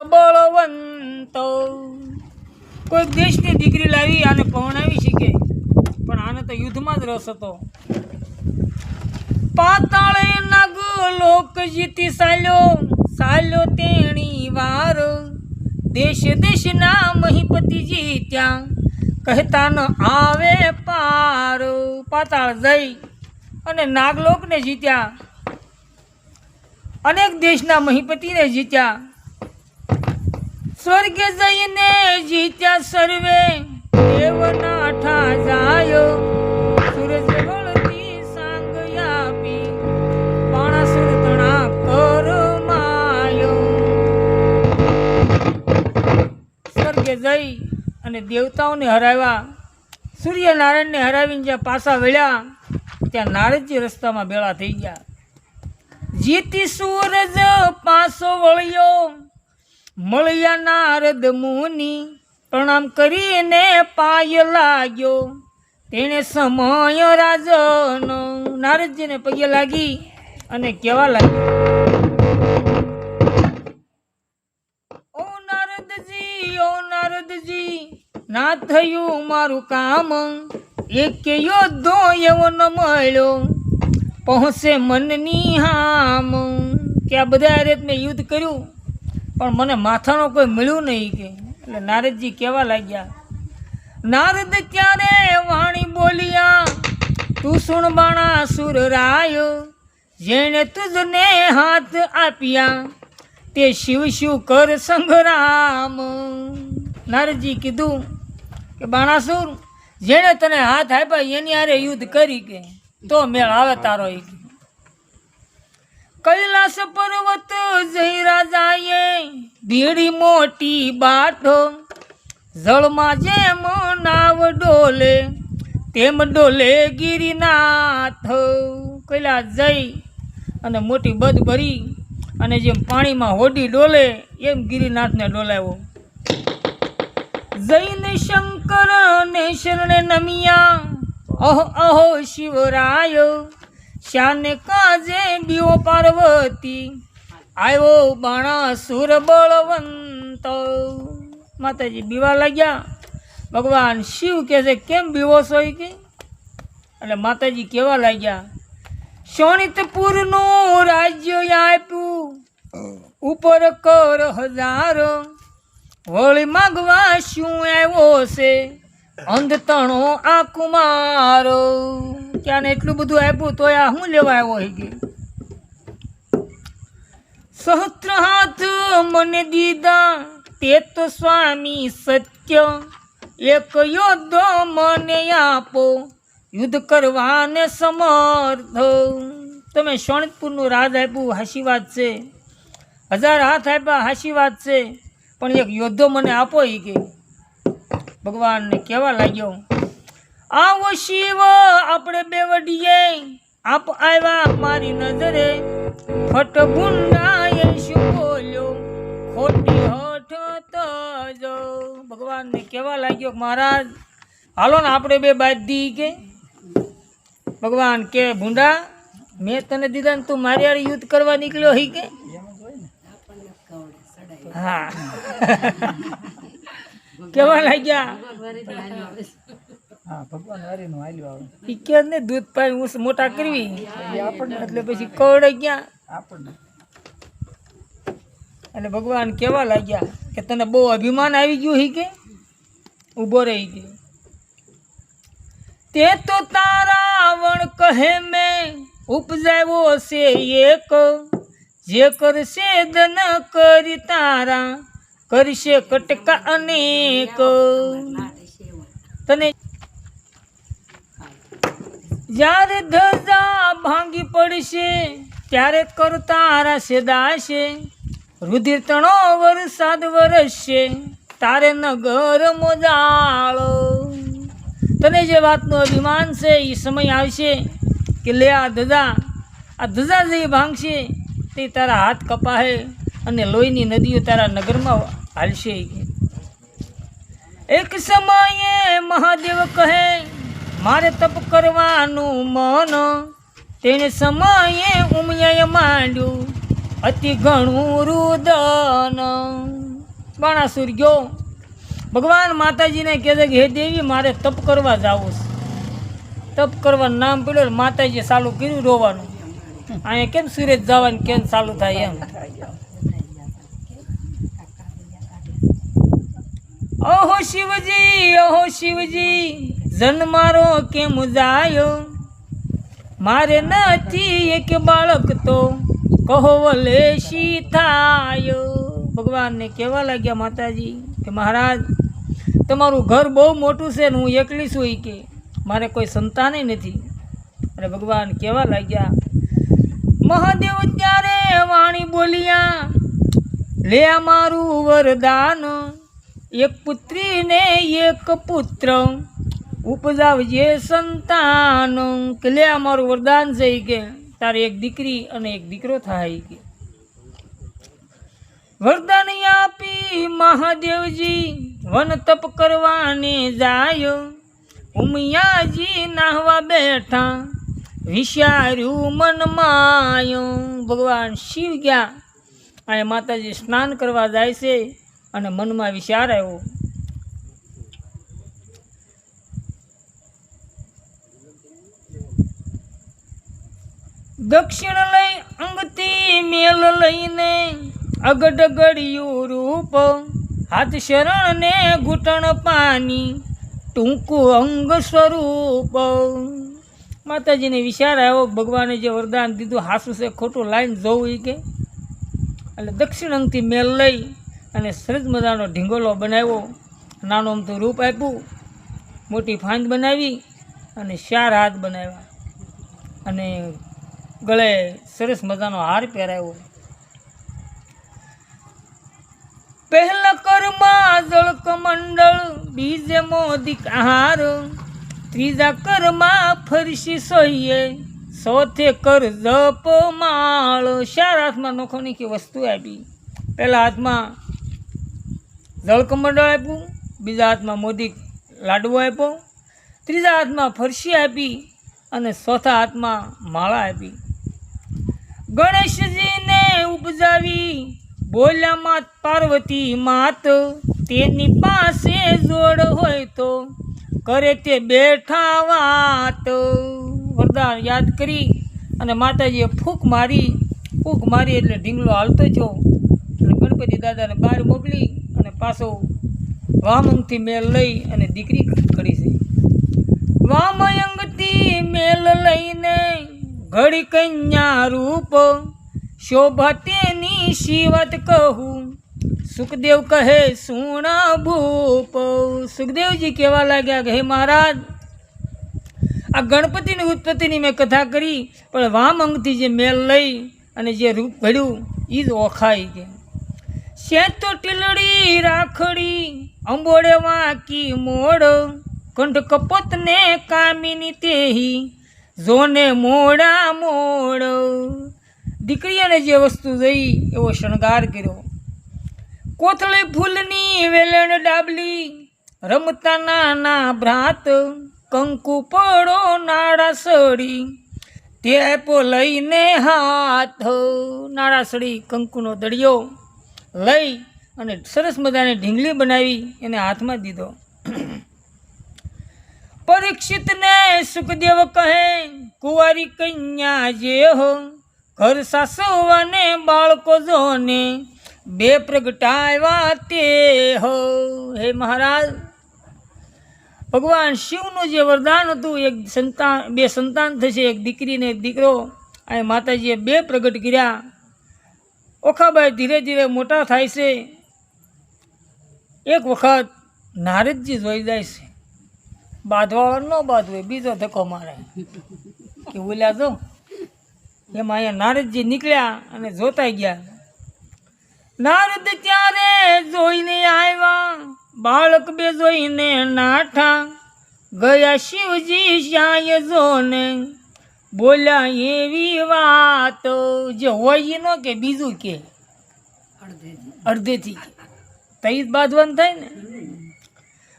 બળવંતો. કોઈ દેશની દીકરી લાવી આને પહોંચાવી શીખે પણ આને તો યુદ્ધમાં જ રસ હતો. પાતાળે નાગ લોક જીતી સાલ્યો સાલ્યો તેણી વાર. દેશ દેશના મહીપતિ જીત્યા કહેતા ન આવે પાર. પાતાળ જઈ અને નાગલોકને જીત્યા. અનેક દેશના મહીપતિને જીત્યા. સ્વર્ગે જઈને જીત્યા સર્વે. દેવના જાયો. સૂરજ વળતી સાંગ આપી. પાણાસુર તણા કરમાયો સ્વર્ગે જઈ અને દેવતાઓને હરાવ્યા. સૂર્યનારાયણને હરાવીને જ્યાં પાછા વળ્યા, ત્યાં નારદજી રસ્તામાં ભેળા થઈ ગયા. જીતી સૂરજ પાસો વળ્યો. મળ્યા નારદ મુનિ, પ્રણામ કરીને પાય લાગ્યો. તેણે સમય રાજનો નારદજીને પગે લાગી અને કહેવા લાગ્યો, ઓ નારદજી ઓ નારદજી, ના થયું મારું કામ. એક યોદ્ધો એવો ન મળ્યો. પહોંચે મનની હામ. કે આ બધા હારે મેં યુદ્ધ કર્યું? પણ મને માથાનો કોઈ મળ્યું નહીં કે. એટલે નારદજી કહેવા લાગ્યા, નારદ ત્યારે વાણી બોલ્યા? તું સુણ બાણા સુર રાય, જેણે તુજને હાથ આપ્યા. તે શિવ શિવ કર સંગ્રામ નારદજી કીધું કે બાણાસુર જેણે તને હાથ આપ્યા, એની હારે યુદ્ધ કરી કે, તો મેળ આવે તારો એ કે. કૈલાસ પર્વત જઈ રાજાએ ભીડી મોટી બાટો જળમાં જેમ નાવ ડોલે, તેમ ડોલે ગિરિનાથ. કૈલાસ જઈ અને મોટી બધ ભરી, અને જેમ પાણીમાં હોડી ડોલે, એમ ગિરિનાથને ડોલાવ્યો. જૈન શંકર ને શરણે નમિયા, અહો અહો શિવરાય શ્યાને કાજે બીઓ પાર્વતી. આવ્યો બાણાસુર બળવંત. માતાજી, બીવા લાગ્યા? ભગવાન શિવ કહે છે, કેમ બીવો છો કે? એટલે માતાજી કેવા લાગ્યા શોણિતપુરનું રાજ્ય આપ્યું. ઉપર કર હજાર. વળી માગવા શું આવ્યો છે? અંધતણો આ કુમારો. ક્યાંને એટલું બધું આપ્યું તોય આ શું લેવા આવ્યો હોય કે? સહસ્ત્ર હાથ મને દીધા, તે તો સ્વામી સત્ય. એક યોદ્ધો મને આપો, યુદ્ધ કરવાને સમર્થ. તમે શોણિતપુરનું રાજ આપ્યું હાશી વાત છે. હજાર હાથ આપ્યા હાશી વાત છે. પણ એક યોદ્ધો મને આપો એ કે? ભગવાનને કહેવા લાગ્યો? આવો શિવ, આપણે બે વડીએ. આપ આવ્યા મારી નજરે. ફટ ભૂંડાએ શું બોલ્યો? ખોટી હઠ તજો ભગવાનને કહેવા લાગ્યો મહારાજ, હાલો ને આપણે બે બાધી કે. ભગવાન કે, ભૂંડા, મેં તને દીધા ને તું મારી હારે યુદ્ધ કરવા નીકળ્યો હી કે? હા. કેવા લાગ્યા. હા ભગવાન વારીનું હાલ્યું આવે. ઈ કે ને દૂધ પાઈ ઊંસ મોટા કરવી. એટલે પછી કવડે ગયા એટલે ભગવાન કેવા લાગ્યા કે તને બહુ અભિમાન આવી ગયું હી કે? ઊભો રહી ગયો તે તો તારા વણ કહે મેં ઉપજાવો છે એક. જે કરશે દન કરી તારા કરશે કટકા અનેક. તને જ્યારે ધજા ભાંગી પડશે, ત્યારે કરતા તારા સેદાશે. રુધિર તણો વરસાદ વરસશે, તારે નગર મોજાળો. તને જે વાતનું અભિમાન છે એ સમય આવશે કે લે આ ધજા. આ ધજા જે ભાંગશે, તે તારા હાથ કપાહે અને લોહીની નદીઓ તારા નગરમાં હાલશે. એક સમયે મહાદેવ કહે મારે તપ કરવાનું મન. તેને સમયે ઉમિયાએ માંડ્યું. અતિ ઘણું રુદન. બાણાસુર ગયો. ભગવાન માતાજીને કહે છે કે, હે દેવી, મારે તપ કરવા જવું છે. તપ કરવાનું નામ પડ્યું માતાજીએ ચાલુ કર્યું રોવાનું. અહીંયા કેમ સુરત જવાનું, કેમ ચાલુ થાય એમ? ઓહો શિવજી ઓહો શિવજી જન મારો કેમ જાયો? મારે નથી એક બાળક તો કહો લેશી થાય? ભગવાનને કહેવા લાગ્યા માતાજી કે મહારાજ, તમારું ઘર બહુ મોટું છે ને હું એકલી છું ઈ કે. મારે કોઈ સંતાને નથી. અને ભગવાન કહેવા લાગ્યા, મહાદેવ ત્યારે વાણી બોલ્યા, લે મારું વરદાન, એક પુત્રી ને એક પુત્ર. ઉપજાવજે સંતાન કે લે અમારું વરદાન છે કે, તારે એક દીકરી અને એક દીકરો થાય કે. વરદાન આપી મહાદેવજી, વન તપ કરવાને જાય. ઉમિયાજી નાહવા બેઠા વિચાર્યું મનમાયો ભગવાન શિવ ગયા. અને માતાજી સ્નાન કરવા જાય છે અને મનમાં વિચાર આવ્યો. દક્ષિણ લઈ અંગથી મેલ લઈને અગડ ગળ્યું રૂપ હાથ શરણ ને ઘૂંટણ પાની ટૂંકું અંગ સ્વરૂપ. માતાજીને વિચાર આવ્યો, ભગવાને જે વરદાન દીધું, હાસું છે, ખોટું લાઈન જોવું એ કે. એટલે દક્ષિણ અંગથી મેલ લઈ અને સરસ મજાનો ઢીંગોલો બનાવ્યો, નાનું અમથું રૂપ આપ્યું, મોટી ફાંદ બનાવી અને ચાર હાથ બનાવ્યા. અને ગળે સરસ મજાનો હાર પહેરાવ્યો પહેલા કરમાં જળક મંડળ બીજે મોદિક આહાર. ત્રીજા કરમાં ફરશી સહીએ. સોથે કર જપ માળ. ચાર હાથમાં નોખો કે વસ્તુ આપી. પહેલા હાથમાં જળકમંડળ આપ્યું, બીજા હાથમાં મોદી લાડવો આપ્યો. ત્રીજા હાથમાં ફરશી આપી અને ચોથા હાથમાં માળા આપી. ગણેશજીને ઉપજાવી બોલ્યા માત પાર્વતી માત તેની પાસે જોડ હોય તો કરે તે બેઠા વાત. વરદાન યાદ કરી અને માતાજીએ ફૂંક મારી ફૂંક મારી એટલે ઢીંગલો હાલતો થયો અને ગણપતિ દાદાને બહાર મોકલી અને પાછો વામંગથી મેલ લઈ અને દીકરી કરી છે. વામયંગથી મેલ લઈને ઘડી રૂપ, શોભા તેની શિવત કહું. સુખદેવ કહે, સુણ ભૂપ. સુખદેવજી કહેવા લાગ્યા કે, હે મહારાજ, આ ગણપતિની ઉત્પત્તિની મેં કથા કરી, પણ વામ અંગથી જે મેલ લઈ અને જે રૂપ ઘડ્યું એ જ ઓખાઈ કે શેતો ટીલડી રાખડી અંબોડે વાંકી મોડ, કંઠ કપોતને કામિની તેહી જોને મોડા મોડ. દીકરીઓને જે વસ્તુ જઈ એવો શણગાર કર્યો. કોથળી ફૂલની વેલણ ડાબલી, રમતા નાના ભ્રાત, કંકુ પડો નાડા સડી. આપ્યો લઈને હાથ નાડા સડી કંકુનો દળિયો લઈ અને સરસ મજાની ઢીંગલી બનાવી એને હાથમાં દીધો. પરીક્ષિતને સુખદેવ કહે, કુંવારી કન્યા જે હો, ઘર સાસવાને બાળકો જોને, બે પ્રગટાવ્યા તે હો. હે મહારાજ, ભગવાન શિવનું જે વરદાન હતું, એક સંતાન, બે સંતાન થશે, એક દીકરી ને એક દીકરો અને માતાજીએ બે પ્રગટ કર્યા. ઓખાબાઈ ધીરે ધીરે મોટા થાય છે. એક વખત નારદજી જોઈ જાય છે. બાંધવાળો ન બાંધવે બીજો ધક્કો મારે. કે બોલ્યા જો એમાં અહીંયા નારદજી નીકળ્યા અને જોતા ગયા. નારદ ત્યારે જોઈને આવ્યા? બાળક બે જોઈને નાઠા. ગયા શિવજી શ્યાય જોને બોલ્યા એવી વાત જે હોય ન કે બીજું કે? અડધેથી. તઈ જ બાંધવાનું થાય ને?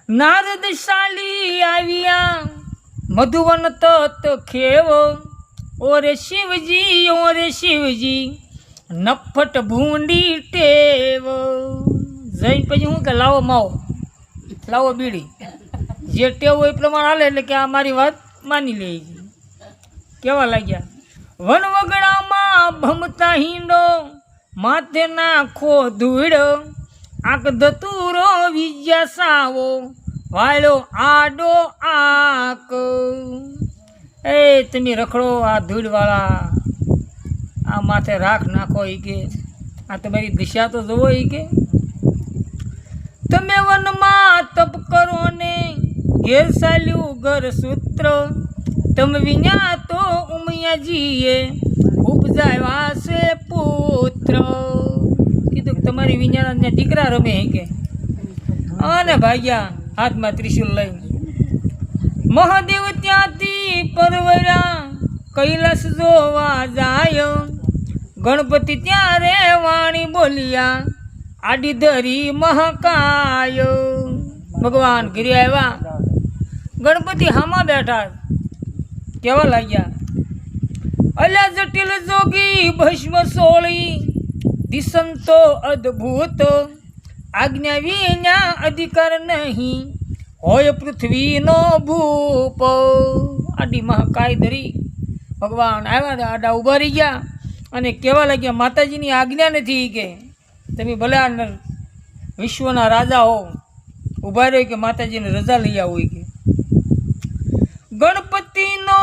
નારદ શાલી આવ્યા. મધુવન તત ખેવો, ઓરે શિવજી ઓરે શિવજી, નફટ ભૂંડી ટેવ. જઈ પછી હું કે, લાવો માવો, લાવો બીડી. જે ટેવ એ પ્રમાણે હાલે, એટલે કે આ મારી વાત માની લે કેવા લાગ્યા? વનવગડામાં ભમતા હિંડો, માથે નાખો ધૂળ. આંખ ધતુરો વિજ્યા સાવો વાળો આડો આક એ તમે રખડો આ ધૂળવાળા, આ માથે રાખ નાખો એ કે. આ તમારી દિશા તો જુઓ એ કે. તમે વનમાં તપ કરો ને ઘેર સાલ્યું ઘર સૂત્ર. તમે વિના તો ઉમિયાજીએ ઉપજાવ્યા છે પુત્ર. કીધું કે તમારી વિඥાના દીકરા રમે હે કે? અને ભાગ્યા હાથમાં ત્રિશુલ લઈને. મહાદેવ ત્યાંથી પરવરા કૈલાસ જોવા જાય. ગણપતિ ત્યારે વાણી બોલ્યા, આડી ધરી મહકાય. ભગવાન ઘરે આવ્યા. ગણપતિ હામાં બેઠા. કેવા લાગ્યા, અલ્યા જટિલ જોગી ભસ્મ સોળી દિસંતો અદ્ભુત. આજ્ઞા વિના અધિકાર નહીં. હોય પૃથ્વીનો ભૂપ. આડી મહાકાયદરી. ભગવાન આવ્યા આડા ઊભા રહી ગયા અને કહેવા લાગ્યા, માતાજીની આજ્ઞા નથી કે તમે ભલે વિશ્વના રાજા હો ઊભા રહ્યો કે માતાજીને રજા લઈ આવો કે. ગણપતિનો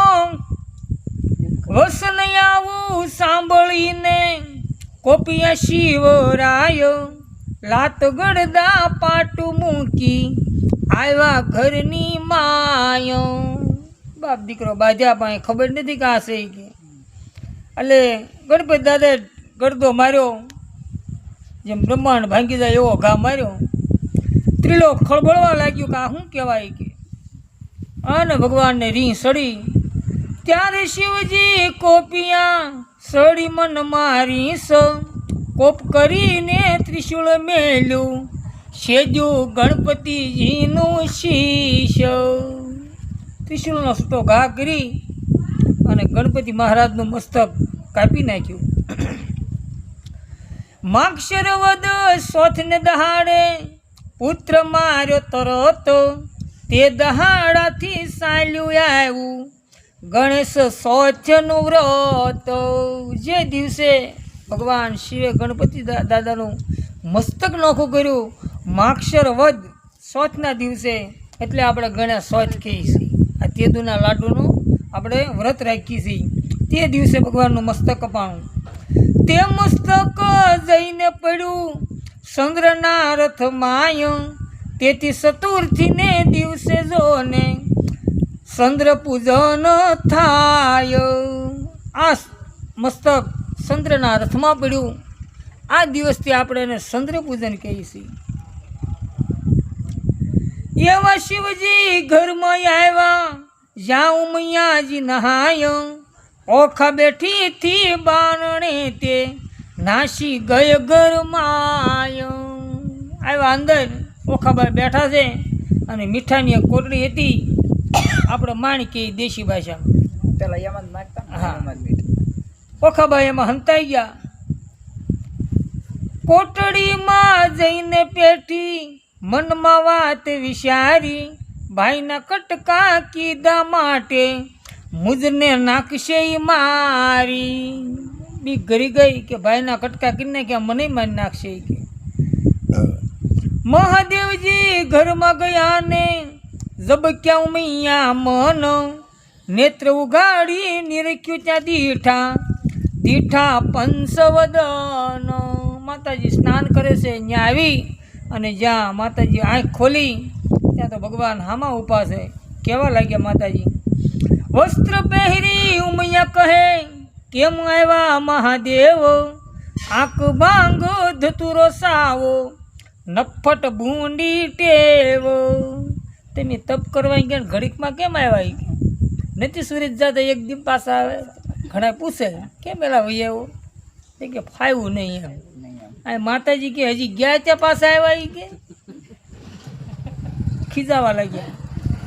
વસન આવું સાંભળીને કોપિયા શિવરાયો, લાત ગળદા પાટું મૂકી આવ્યા ઘરની માયો. બાપ દીકરો, બાજા પાસે ખબર નથી કાં છે કે. એટલે ગણપતિ દાદાએ ગરદો માર્યો. જેમ બ્રહ્માંડ ભાંગી જાય એવો ઘા માર્યો. ત્રિલોક ખળબળવા લાગ્યું કે આ શું કહેવાય કે. અને ભગવાનને રી સડી. ત્યારે શિવજી કોપિયા સડી મન મારી સ. કોપ કરીને ત્રિશુળ મેલ્યું. સેજ્યું ગણપતિજીનું શીશ. ત્રિશુળનો સૂટો ઘા કરી અને ગણપતિ મહારાજનું મસ્તક કાપી નાખ્યું. માક્ષર વદ સોથને દહાડે પુત્ર માર્યો તરત. તે દહાડાથી સાલ્યું આવ્યું. ગણેશ સ્વચ્છનું વ્રત. જે દિવસે ભગવાન શિવે ગણપતિ દાદાનું મસ્તક નોખું કર્યું, માક્ષર વધ સ્વચ્છના દિવસે, એટલે આપણે ગણેશ સ્વચ્છ કહીએ છીએ. આ તેદુના લાડુનું આપણે વ્રત રાખીએ છીએ. તે દિવસે ભગવાનનું મસ્તક અપાણું. તે મસ્તક જઈને પડ્યું ચંદ્રના રથ માય તેથી ચતુર્થીને દિવસે જોને ચંદ્ર પૂજન થાય. આ મસ્તક ચંદ્રના રથમાં પડ્યું. આ દિવસથી આપણે એને ચંદ્ર પૂજન કહીએ છીએ. એવા શિવજી ઘરમાં આવ્યા. જાઉં મૈયાજી નહાય. ઓખા બેઠી થી બારણે તે નાસી ગય ઘરમાં આવ્યા અંદર ઓખાબાઈ બેઠા છે અને મીઠાની એક કોટડી હતી. આપણે માણી કે દેશી ભાષામાં પેલા યમન નાખતા હા. એમાં ભાઈ એમાં હંતાઈ ગયા. કોટડીમાં જઈને પેઠી મનમાં વાત વિચારી ભાઈના કટકા કીધા માટે મુજને નાખશે મારી. બી ઘરી ગઈ કે ભાઈના કટકા કીને કે મને મારી નાખશે કે. મહાદેવજી ઘરમાં ગયા ને જબક્યા ઉમૈયા મન. નેત્ર ઉગાડી નિરખ્યું ત્યાં દીઠા. દીઠા પંચવદન. માતાજી સ્નાન કરે છે, ત્યાં આવી અને જ્યાં માતાજી આંખ ખોલી, ત્યાં તો ભગવાન હામાં ઊભા છે. કેવા લાગ્યા માતાજી? વસ્ત્ર પહેરી ઉમૈયા કહે, કેમ આવ્યા મહાદેવ? આંખ ભાંગો ધતુરો સાવો, નફટ ભૂંડી ટેવ. તમે તપ કરવા ગયા ઘડીકમાં કેમ આવ્યા કે નથી સુરત જતા એક દી પાછા આવે. ઘણા પૂછે, કેમ પેલા ભાઈ આવો? એ કે ફાવ્યું નહીં એમ. આ માતાજી કે, હજી ગયા ત્યાં પાછા આવ્યા કે? ખીજાવા લાગ્યા.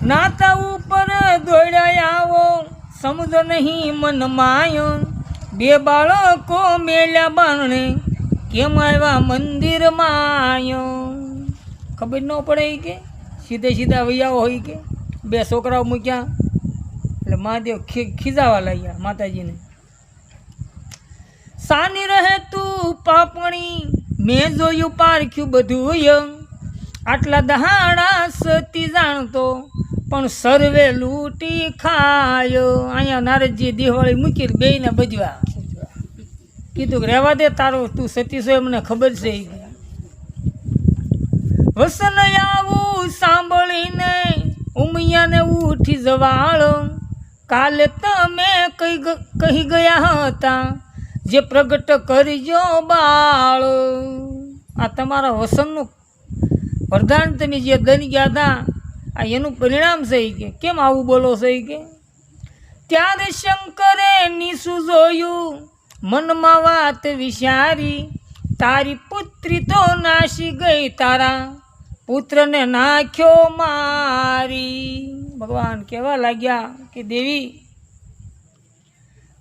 નાતા ઉપર દોડ્યા આવો સમજો નહીં મન માયો. બે બાળકો મેલ્યા બારણે, કેમ આવ્યા મંદિરમાં આવ્યો ખબર ન પડે કે? સીધે સીધા વૈયાઓ હોય કે. બે છોકરાઓ મૂક્યા. એટલે મહાદેવ ખીજાવા લાગ્યા માતાજીને. સાની રહે તું પાપણી. મેં જોયું પારખ્યું બધું. આટલા દહાડા સતી જાણતો. પણ સર્વે લૂંટી ખાયો. અહીંયા નારદજી દિવાળી મૂકી બેયને બજવા કીધું કે રહેવા દે તારો, તું સતી છો એમને ખબર છે વસન આવું સાંભળીને ઉમિયાને ઉઠી જવાળ. કાલે તમે કઈ કહી ગયા હતા જે પ્રગટ કરજો બાળ. આ તમારા વસનનું વરદાન તમે જે દઈ ગયા હતા, આ એનું પરિણામ છે ઈ કે. કેમ આવું બોલો છો કે? ત્યારે શંકરે નીસું જોયું, મનમાં વાત વિચારી, તારી પુત્રી તો નાશી ગઈ તારા. પુત્રને નાખ્યો મારી. ભગવાન કહેવા લાગ્યા કે, દેવી,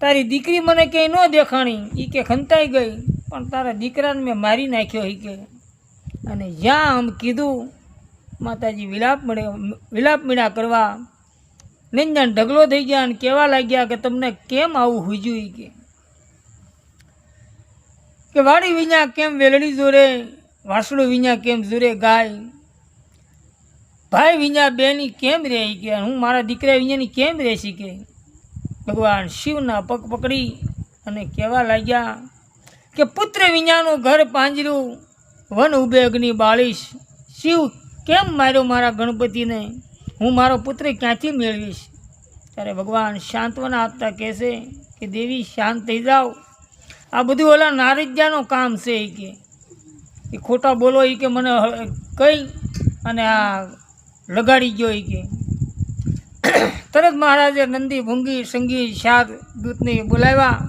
તારી દીકરી મને ક્યાંય ન દેખાણી. એ કે ખંતાઈ ગઈ. પણ તારા દીકરાને મેં મારી નાખ્યો એ કે. અને જ્યાં આમ કીધું, માતાજી વિલાપ મળે, વિલાપ મીણા કરવા નિંજન ઢગલો થઈ ગયા અને કહેવા લાગ્યા કે, તમને કેમ આવું હુજ્યું કે? કે વાડી વિඤા કેમ વેલડી જોરે, વાસડું વિඤા કેમ જોરે ગાય? ભાઈ વિંજા બેની કેમ રે કે? હું મારા દીકરા વિંજાની કેમ રહેશી કે? ભગવાન શિવના પગ પકડી અને કહેવા લાગ્યા કે પુત્ર વિંજાનું ઘર પાંજરું, વન ઉભે અગ્નિ બાળીશ. શિવ, કેમ માર્યો મારા ગણપતિને? હું મારો પુત્ર ક્યાંથી મેળવીશ? ત્યારે ભગવાન શાંતવના આપતા કહેશે કે, દેવી, શાંત થઈ જાઓ. આ બધું ઓલા નારજ્યાનું કામ છે એ કે. એ ખોટા બોલો એ કે, મને કંઈ? અને આ લગાડી ગયો એ કે. તરત મહારાજે નંદી, ભૂંગી, સંગી શાદ દૂતને બોલાવ્યા.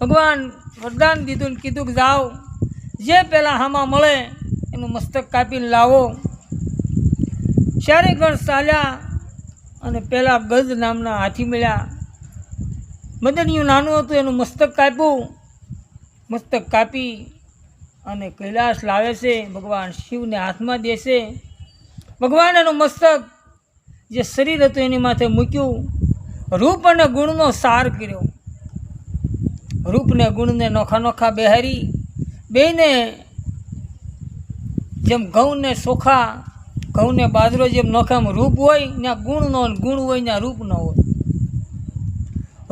ભગવાન વરદાન દીધું કીધું કે જાઓ, જે પહેલાં હામાં મળે એનું મસ્તક કાપીને લાવો. ચારે ગણ ચાલ્યા અને પહેલાં ગજ નામના હાથી મળ્યા. મદનિયું નાનું હતું, એનું મસ્તક કાપ્યું. મસ્તક કાપી અને કૈલાસ લાવે છે, ભગવાન શિવને હાથમાં દેશે. ભગવાન એનું મસ્તક જે શરીર હતું એની માથે મૂક્યું રૂપ અને ગુણનો સાર કર્યો. રૂપ ને ગુણને નોખા નોખા બેહારી બેને જેમ ઘઉંને સોખા, ઘઉંને બાજરો જેમ નોખામાં રૂપ હોય ન ગુણ હોય ત્યાં રૂપ ન હોય.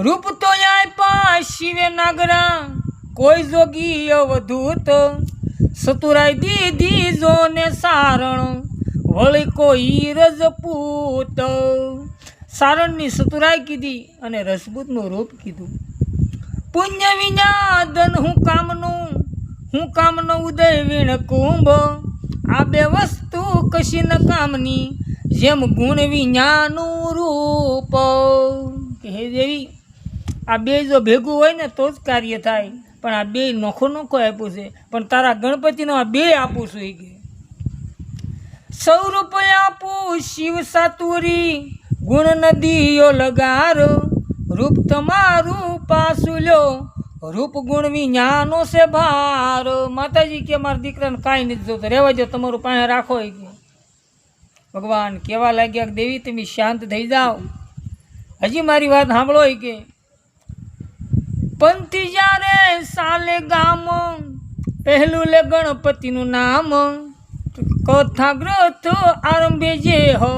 રૂપ તો આપ્યા શિવે નાગરા, કોઈ જોગી અવધૂત સતુરાઈ દીધી જો ને સારણ. વળી કોઈ રજપૂત સારણની સતુરાઈ કીધી અને રજપૂતનું રૂપ કીધું. પુણ્ય વિના ધન હું કામનું, હું કામનો ઉદય વીણ કુંભ. આ બે વસ્તુ કશી ન કામની, જેમ ગુણ વિඥાનું રૂપ. હે દેવી, આ બે જો ભેગું હોય ને તો જ કાર્ય થાય. પણ આ બે નોખો નોખો આપ્યું છે. પણ તારા ગણપતિનો આ બે આપું છું એ કે. સ્વરૂપ આપું શિવ સાતુરી, ગુણ નદીઓ લગારો, રૂપ તમારું પાસું લ્યો, રૂપ ગુણ વિજ્ઞાનો છે ભાર. માતાજી કે મારા દીકરાને કાંઈ નથી જોતો. રહેવા જો તમારું પાસે રાખો ભગવાન કેવા લાગ્યા દેવી, તમે શાંત થઈ જાઓ. હજી મારી વાત સાંભળો કે. પંથી જ્યારે સાલે ગામ પહેલું લે ગણપતિનું નામ ગ્રથ આરંભે જે હો,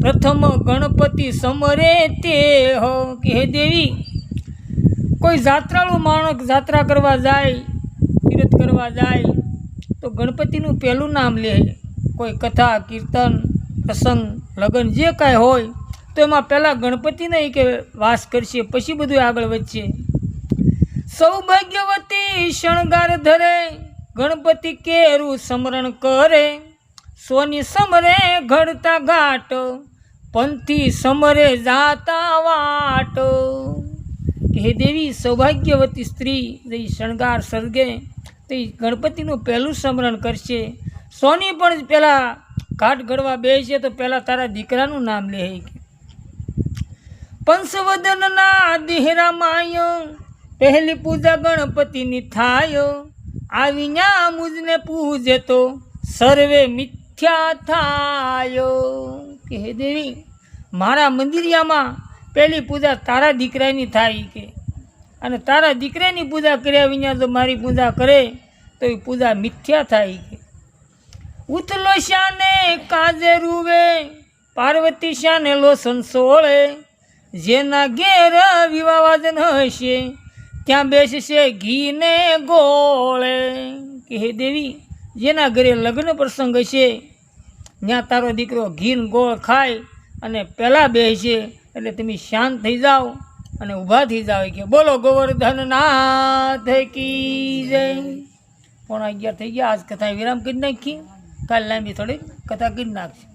પ્રથમ ગણપતિ સમરે તે હો, કે હે દેવી, કોઈ જાત્રાળુ માણસ જાત્રા કરવા જાય, તીર્થ કરવા જાય, તો ગણપતિનું પહેલું નામ લે. કોઈ કથા, કીર્તન, પ્રસંગ, લગ્ન જે કાંઈ હોય, તો એમાં પહેલાં ગણપતિને કે વાસ કરશે, પછી બધું આગળ વધશે. સૌભાગ્યવતી શણગાર ધરે ગણપતિ કેરું સમરણ કરે, સોની સમરે ઘડતા ઘાટ, પંથી સમરે જાતા વાટ. હે દેવી, સૌભાગ્યવતી સ્ત્રી જે શણગાર સર્ગે તે ગણપતિનું પહેલું સ્મરણ કરશે. સોની પણ પહેલાં ઘાટ ઘડવા બેસશે તો પહેલાં તારા દીકરાનું નામ લે. પંચવદનના દિહરા માય પહેલી પૂજા ગણપતિની થાય. આવી ન્યા મુજને પૂજે તો સર્વે મિથ્યા થાયો. કે હે દેવી, મારા મંદિરિયામાં પહેલી પૂજા તારા દીકરાની થાય કે? અને તારા દીકરાની પૂજા કર્યા વિના જો મારી પૂજા કરે, તો એ પૂજા મિથ્યા થાય કે? ઉથલો શાને કાજે રૂવે પાર્વતી શાને લોસન સોળે, જેના ઘેર વિવાવાદન હશે ત્યાં બેસશે ઘીને ગોળે. કે હે દેવી, જેના ઘરે લગ્ન પ્રસંગ હશે, ત્યાં તારો દીકરો ઘીન ગોળ ખાય અને પહેલાં બેસશે એટલે તમે શાંત થઈ જાઓ અને ઊભા થઈ જાઓ. કે બોલો ગોવર્ધન નાથ કી જય. પોણા અગિયાર થઈ ગયા, આજ કથા વિરામ કરી નાખી કાલ લાંબી થોડી કથા કરી નાખશે.